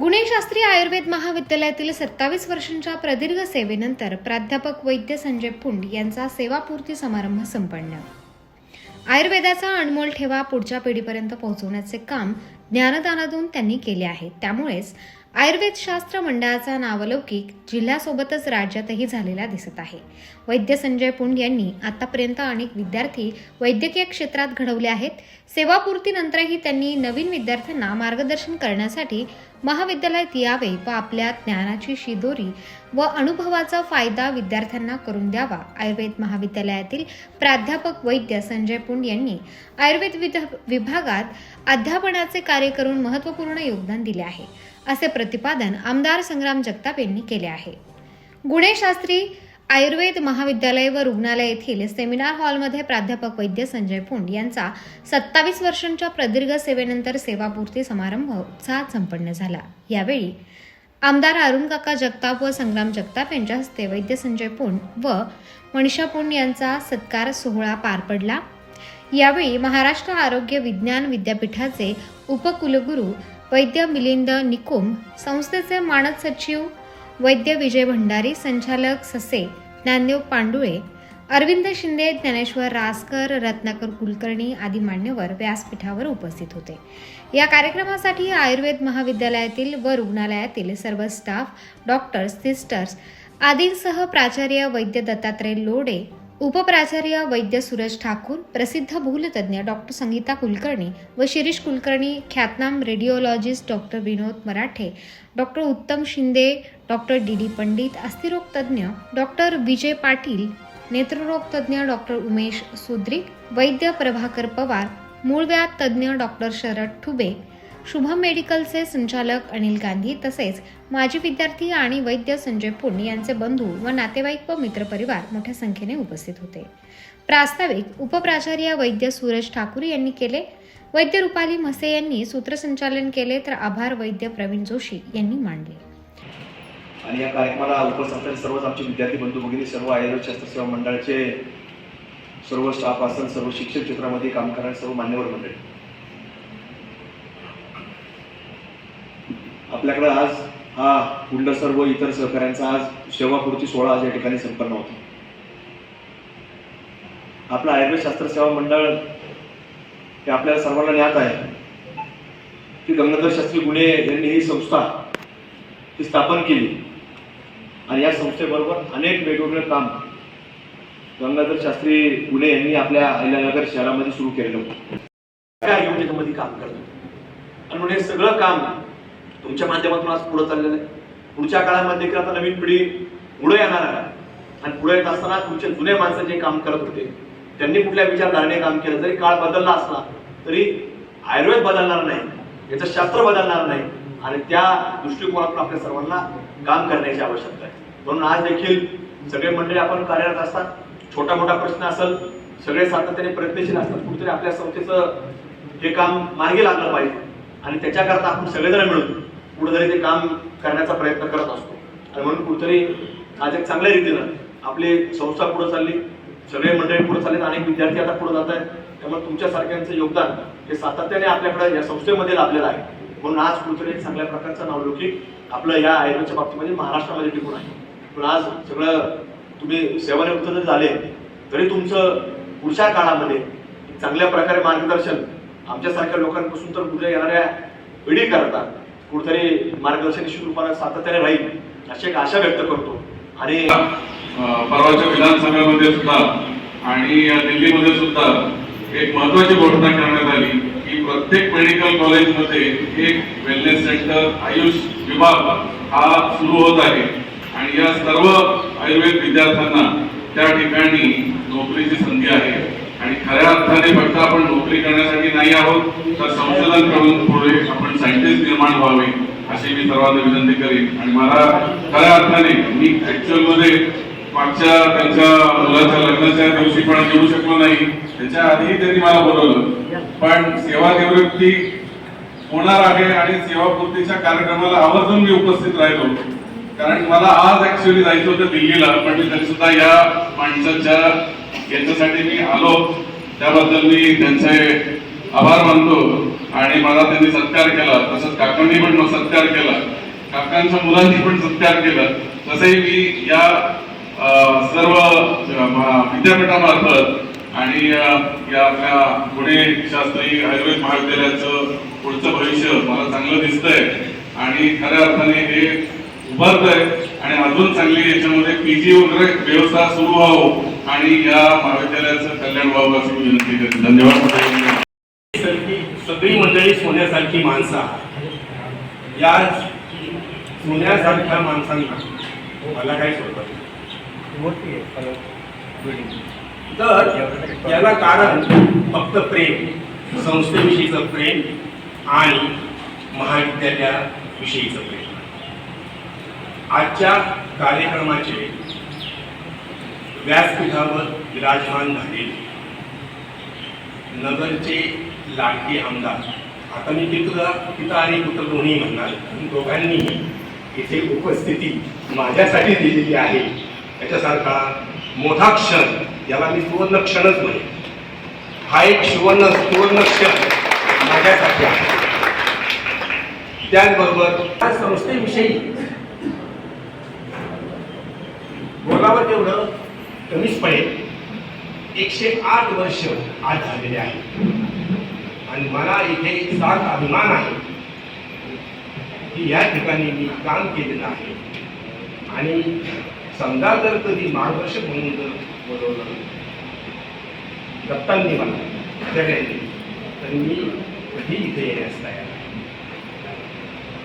गुणेशास्त्री आयुर्वेद महाविद्यालयातील सत्तावीस वर्षांच्या प्रदीर्घ सेवेनंतर प्राध्यापक वैद्य संजय पुंड यांचा सेवापूर्ती समारंभ संपन्न. आयुर्वेदाचा अनमोल ठेवा पुढच्या पिढीपर्यंत पोहोचवण्याचे काम ज्ञानदानातून त्यांनी केले आहे. त्यामुळेच आयुर्वेद शास्त्र मंडळाचा नावलौकिक जिल्ह्यासोबतच राज्यातही झालेला दिसत आहे. वैद्य संजय पुंड यांनी आतापर्यंत अनेक विद्यार्थी वैद्यकीय क्षेत्रात घडवले आहेत. सेवापूर्तीनंतरही त्यांनी नवीन विद्यार्थ्यांना मार्गदर्शन करण्यासाठी महाविद्यालयात यावे व आपल्या ज्ञानाची शिदोरी व अनुभवाचा फायदा विद्यार्थ्यांना करून द्यावा आयुर्वेद महाविद्यालयातील प्राध्यापक वैद्य संजय पुंड यांनी आयुर्वेद विभागात अध्यापनाचे कार्य करून महत्त्वपूर्ण योगदान दिले आहे. असे प्रतिपादन आमदार संग्राम जगताप यांनी केले आहे. गुणे शास्त्री आयुर्वेद महाविद्यालय व रुग्णालय येथील सेमिनार हॉलमध्ये प्राध्यापक वैद्य संजय पुंड यांचा सत्तावीस वर्षांच्या प्रदीर्घ सेवेनंतर सेवापूर्ती समारंभ उत्साहात संपन्न झाला. यावेळी आमदार अरुण काका जगताप व संग्राम जगताप यांच्या हस्ते वैद्य संजय पुंड व मनीषा पुंड यांचा सत्कार सोहळा पार पडला. यावेळी महाराष्ट्र आरोग्य विज्ञान विद्यापीठाचे उपकुलगुरू वैद्य मिलिंद निकुम संस्थेचे मानद सचिव वैद्य विजय भंडारी संचालक ससे ज्ञानदेव पांडुळे अरविंद शिंदे ज्ञानेश्वर रासकर रत्नाकर कुलकर्णी आदी मान्यवर व्यासपीठावर उपस्थित होते. या कार्यक्रमासाठी आयुर्वेद महाविद्यालयातील व रुग्णालयातील सर्व स्टाफ डॉक्टर्स सिस्टर्स आदींसह प्राचार्य वैद्य दत्तात्रय लोडे उपप्राचार्य वैद्य सूरज ठाकूर प्रसिद्ध भूलतज्ञ डॉक्टर संगीता कुलकर्णी व शिरीष कुलकर्णी ख्यातनाम radiologist doctor Vinod Marathe doctor Uttam Shinde doctor D D Pandit अस्थिरोगतज्ञ doctor Vijay Patil नेत्ररोगतज्ञ डॉक्टर उमेश सुद्रिक वैद्य प्रभाकर पवार मूळव्याध तज्ज्ञ डॉक्टर शरद ठुबे शुभम मेडिकलचे संचालक अनिल गांधी तसेच माजी विद्यार्थी आणि वैद्य संजय पुंड यांचे बंधू व नातेवाईक व मित्रपरिवार मोठ्या संख्येने उपस्थित होते. प्रास्ताविक उपप्राचार्य वैद्य सूरज ठाकूर यांनी केले. वैद्य रुपाली म्हसे यांनी सूत्रसंचालन केले तर आभार वैद्य प्रवीण जोशी यांनी मांडले आणि या कार्यक्रमाला उपस्थित असलेले सर्वच आमचे विद्यार्थी बंधू भगिनी सर्व आयुर्वेद शस्त्रसेवा मंडळाचे सर्व स्टाफ असेल सर्व शिक्षण क्षेत्रामध्ये काम करणारे सर्व मान्यवर मंडळी. आपल्याकडं आज हा कुंडसर सर्व इतर सहकाऱ्यांचा आज सेवापूर्ती सोहळा आज या ठिकाणी संपन्न होता. आपलं आयुर्वेद शास्त्र सेवा मंडळ हे आपल्या सर्वांना ज्ञात आहे की गंगाधर शास्त्री गुणे यांनी ही संस्था ही स्थापन केली. आणि या संस्थेबरोबर अनेक वेगवेगळे काम गंगाधर शास्त्री गुणे यांनी आपल्या अहिल्यानगर शहरामध्ये सुरू केलेलं होतं. काय योजनेमध्ये काम करतो आणि म्हणून हे सगळं काम तुमच्या माध्यमातून आज पुढे चाललेलं आहे. पुढच्या काळामध्ये देखील आता नवीन पिढी पुढे येणार आहे. आणि पुढे येत असताना तुमच्या जुन्या माणसं जे काम करत होते त्यांनी कुठल्या विचारधारेने काम केलं? जरी काळ बदलला असला तरी आयुर्वेद बदलणार नाही याचं शास्त्र बदलणार नाही आणि त्या दृष्टिकोनातून आपल्या सर्वांना काम करण्याची आवश्यकता आहे. म्हणून आज देखील सगळे मंडळी आपण कार्यरत असतात. छोटा मोठा प्रश्न असेल सगळे सातत्याने प्रयत्नशील असतात. कुठेतरी आपल्या संस्थेचं हे काम मार्गी लागलं पाहिजे. आणि त्याच्याकरता आपण सगळेजण मिळून कुठेतरी ते काम करण्याचा प्रयत्न करत असतो. आणि म्हणून कुठेतरी आज एक चांगल्या रीतीनं आपली संस्था पुढे चालली सगळे मंडळी पुढे चालले अनेक विद्यार्थी आता पुढे जात आहेत त्यामुळे तुमच्यासारख्यांचं योगदान हे सातत्याने आपल्याकडे या संस्थेमध्ये लाभलेलं आहे. म्हणून आज कुठेतरी एक चांगल्या प्रकारचं नावलौकिक आपलं या आयुर्वेदच्या बाबतीमध्ये महाराष्ट्रामध्ये टिकून आहे. पण आज सगळं तुम्ही सेवानिवृत्त जरी झाले तरी तुमचं पुढच्या काळामध्ये चांगल्या प्रकारे मार्गदर्शन आमच्यासारख्या लोकांपासून तर उद्या येणाऱ्या पिढी करता कुठेतरी मार्गदर्शन निश्चित रूपाने सातत्याने राहील अशी एक आशा व्यक्त करतो. आणि परवाच्या विधानसभेमध्ये सुद्धा आणि दिल्लीमध्ये सुद्धा एक महत्वाची घोषणा करण्यात आली की प्रत्येक मेडिकल कॉलेजमध्ये एक वेलनेस सेंटर आयुष विभाग हा सुरू होत आहे. आणि या सर्व आयुर्वेद विद्यार्थ्यांना त्या ठिकाणी नोकरीची संधी आहे. आणि खऱ्या अर्थाने फक्त आपण नोकरी करण्या नाही आहोत. तर संशोधन करून पुढे आपण सायंटिस्ट निर्माण व्हावे अशी मी सर्वांना विनंती करेन. आणि मला खऱ्या अर्थाने मी ऍक्च्युअलमध्ये मागच्या त्यांच्या मुलाच्या लग्नाच्या दिवशी पण येऊ शकलो नाही. त्याच्या आधी त्यांनी मला बोलवलं. पण सेवानिवृत्ती होणार आहे आणि सेवापूर्तीच्या कार्यक्रमाला आवर्जून मी उपस्थित राहिलो. कारण मला आज ऍक्च्युअली जायचं होतं दिल्लीला पण मी तरी सुद्धा या माणसाच्या याच्यासाठी मी आलो. त्याबद्दल मी त्यांचे आभार मानतो. आणि मला त्यांनी सत्कार केला. तसंच काकांनी पण सत्कार केला. काकांच्या मुलांनी पण सत्कार केला. तसंही मी या सर्व विद्यापीठामार्फत आणि या आपल्या पुणे शास्त्रीय आयुर्वेद महाविद्यालयाचं पुढचं भविष्य मला चांगलं दिसतंय. आणि खऱ्या अर्थाने हे उभारतंय. आणि अजून चांगली याच्यामध्ये पीजी वगैरे व्यवस्था सुरू व्हावं आणि या महाविद्यालयाचं कल्याण व्हावं अशी विनंती करते. धन्यवाद. सगळी मंडळी सोन्यासारखी माणसं आहेत. या सोन्यासारख्या माणसांना मला काय सोडत तर याला कारण फक्त प्रेम संस्थेविषयीचं प्रेम आणि महाविद्यालयाविषयीचं प्रेम. आजच्या कार्यक्रमाचे व्यासपीठावर विराजमान झालेले नगरचे लाडके आमदार. आता मी तिथं पिता आणि पुत्र दोन्ही म्हणणार. दोघांनी इथे उपस्थिती माझ्यासाठी दिलेली आहे. त्याच्यासारखा मोठा क्षण याला मी सुवर्ण क्षणच म्हणेन. हा एक सुवर्ण सुवर्ण क्षण माझ्यासाठी आहे. त्याचबरोबर त्या संस्थेविषयी बोलावं तेवढं कमीच पडेल. एकशे आठ वर्ष आज झालेले आहे. आणि मला इथे सात अभिमान आहे की या ठिकाणी मी काम केलेलं आहे. आणि समजा जर कधी मार्गदर्शक म्हणून जर बोलवलं दत्तांनी मला सगळ्यांनी तर मी कधी इथे येण्यास तयार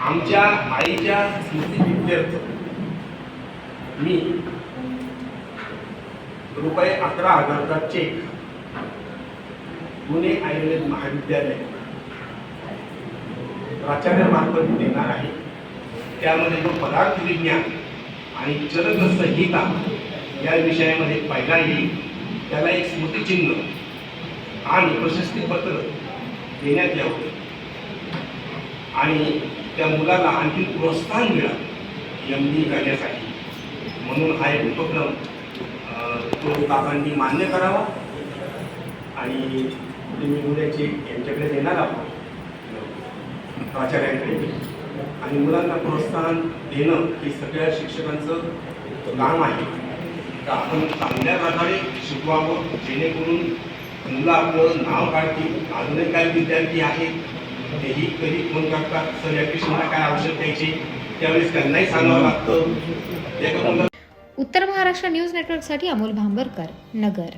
आमच्या आईच्या स्मृतीप्रित्यर्थ मी रुपये अकरा हजारचा चेक पुणे आयुर्वेद महाविद्यालय. प्राचार्यामार्फत देणार आहे. त्यामध्ये जो पदार्थ विज्ञान आणि चरक संहिता या विषयामध्ये पहिला येईल त्याला एक स्मृतिचिन्ह आणि प्रशस्तीपत्र देण्यात यावं. आणि त्या मुलाला आणखी प्रोत्साहन मिळावं एम डी करण्यासाठी. म्हणून हा एक उपक्रम तो काकांनी मान्य करावा आणि मी उद्याचे यांच्याकडे देणार आहोत प्राचार्यांकडे आणि मुलांना प्रोत्साहन देणं हे सगळ्या शिक्षकांचं काम आहे. तर आपण चांगल्या प्रकारे शिकवावं जेणेकरून मुलं आपलं नाव काढतील अजूनही काही विद्यार्थी आहेत तेही कधी फोन करतात सर या कृष्णाला काय औषध द्यायचे? त्यावेळेस त्यांनाही सांगावं लागतं. एका मुला उत्तर महाराष्ट्र न्यूज नेटवर्कसाठी अमोल भांबरकर नगर.